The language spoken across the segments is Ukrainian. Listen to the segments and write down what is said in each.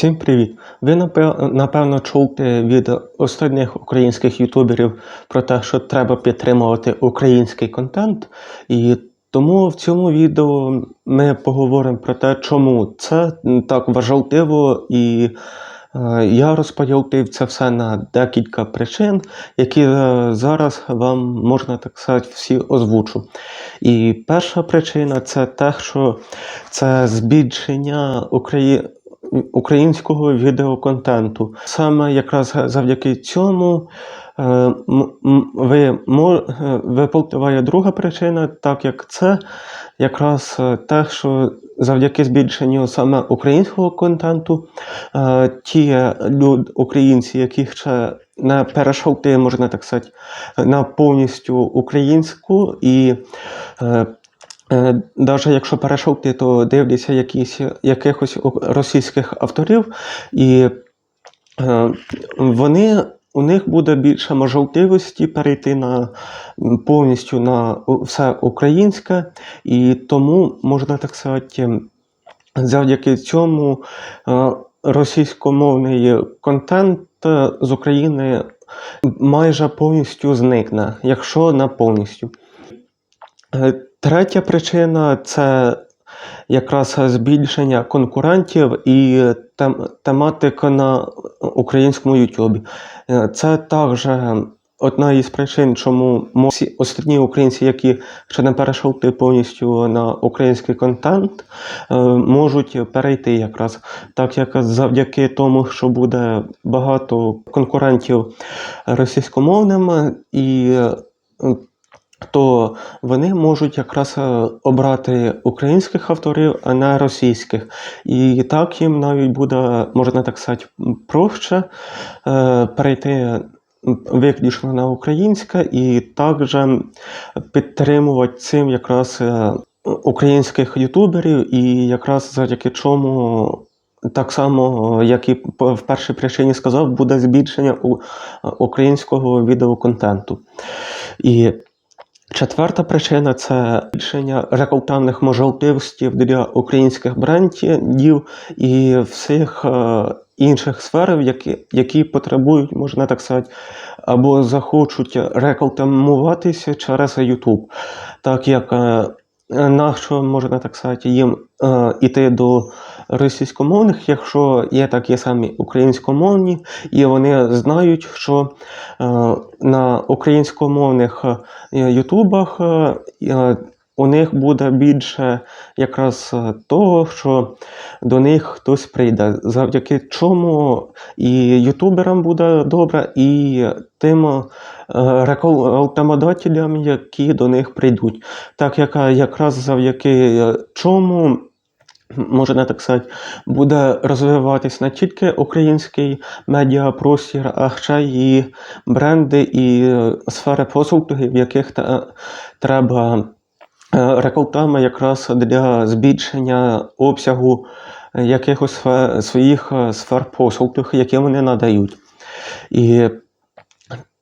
Всім привіт! Ви напевно чули від останніх українських ютуберів про те, що треба підтримувати український контент. І тому в цьому відео ми поговоримо про те, чому це так важливо, і е, я розподілив це все на декілька причин, які е, зараз вам можна так сказати всі озвучу. І перша причина це те, що це збільшення Украї... українського відеоконтенту. Саме якраз завдяки цьому е, ви, е, випливає друга причина, так як це якраз е, те, що завдяки збільшенню саме українського контенту, ті люд, українці, які ще не перейшли, можна так сказати, на повністю українську і е, Е, якщо перейшов ти, то дивляться якісь, якихось російських авторів, і е, вони, у них буде більше можливості перейти на повністю на все українське, і тому можна так сказати, завдяки цьому е, російськомовний контент з України майже повністю зникне, якщо не повністю. Третя причина це якраз збільшення конкурентів і тем, тематика на українському Ютубі. Е, Це також одна із причин, чому всі останні українці, які ще не перейшли повністю на український контент, е, можуть перейти якраз. Так як завдяки тому, що буде багато конкурентів російськомовним і е, то вони можуть якраз е, обрати українських авторів, а не російських. І так їм навіть буде, можна так сказати, проще е, перейти виключно на українське і також підтримувати цим якраз е, українських ютуберів, і якраз завдяки чому. Так само, як і в першій причині сказав, буде збільшення українського відеоконтенту. І Четверта причина це збільшення рекламних можливостей для українських брендів і всіх е, інших сфер, які, які потребують, можна так сказати, або захочуть рекламуватися через YouTube. Так як е, нащо можна так сказати, їм е, іти до російськомовних, якщо є такі самі українськомовні, і вони знають, що е, на українськомовних е, ютубах е, у них буде більше якраз того, що до них хтось прийде, завдяки чому і ютуберам буде добре, і тим рекламодателям, які до них прийдуть. Так як якраз завдяки чому. Можна так сказати, буде розвиватись не тільки український медіапростір, а ще й бренди і сфери послуги, в яких треба е, якраз для збільшення обсягу якихось своїх е, сфер послуг, які вони надають. І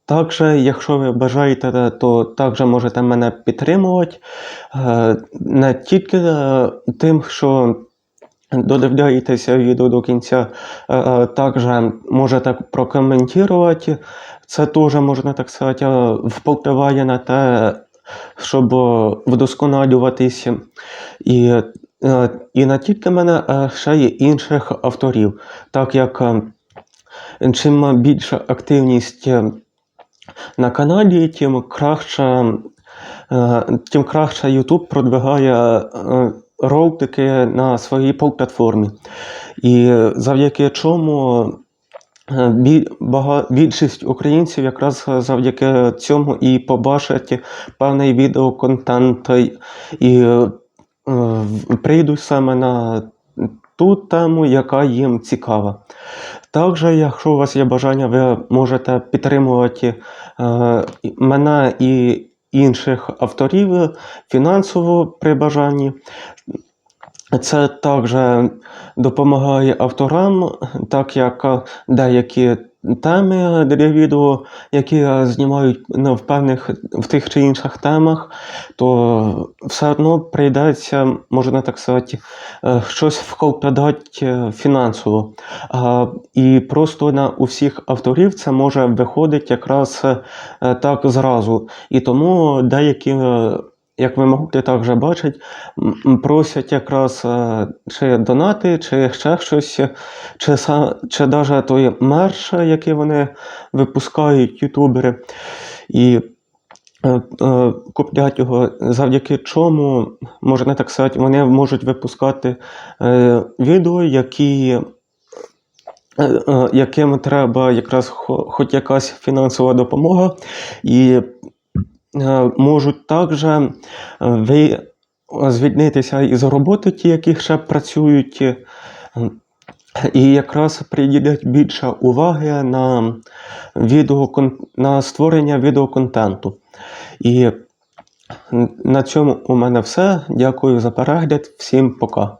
також, якщо ви бажаєте, то також можете мене підтримувати е, не тільки е, тим, що додивляєтеся відео до кінця, е, також можете прокоментувати. Це теж, можна так сказати, впливає на те, щоб вдосконалюватися. І, і не тільки мене, а ще й інших авторів. Так як чим більша активність на каналі, тим краще, тим краще YouTube продвигає е, ролики на своїй платформі. І завдяки чому е, більшість українців якраз завдяки цьому і побачать певний відеоконтент і е, прийдуть саме на ту тему, яка їм цікава. Також, якщо у вас є бажання, ви можете підтримувати е, мене і інших авторів фінансово при бажанні. Це також допомагає авторам, так як деякі теми для відео, які е, знімають ну, в певних в тих чи інших темах, то все одно прийдеться, можна так сказати, е, щось вкладати е, фінансово. І просто на у всіх авторів це може виходити якраз так зразу. І тому деякі. Як ви можете також бачити, просять якраз е, чи донати, чи ще щось, чи, чи навіть той мерч, який вони випускають, ютубери, і е, е, куплять його, завдяки чому, можна так сказати, вони можуть випускати відео, які. Яким треба якраз хоч якась фінансова допомога, і можуть також е, ви звільнитися із роботи, ті, які ще працюють, е, і якраз приділять більше уваги на, відео, на створення відеоконтенту. І на цьому у мене все. Дякую за перегляд. Всім пока.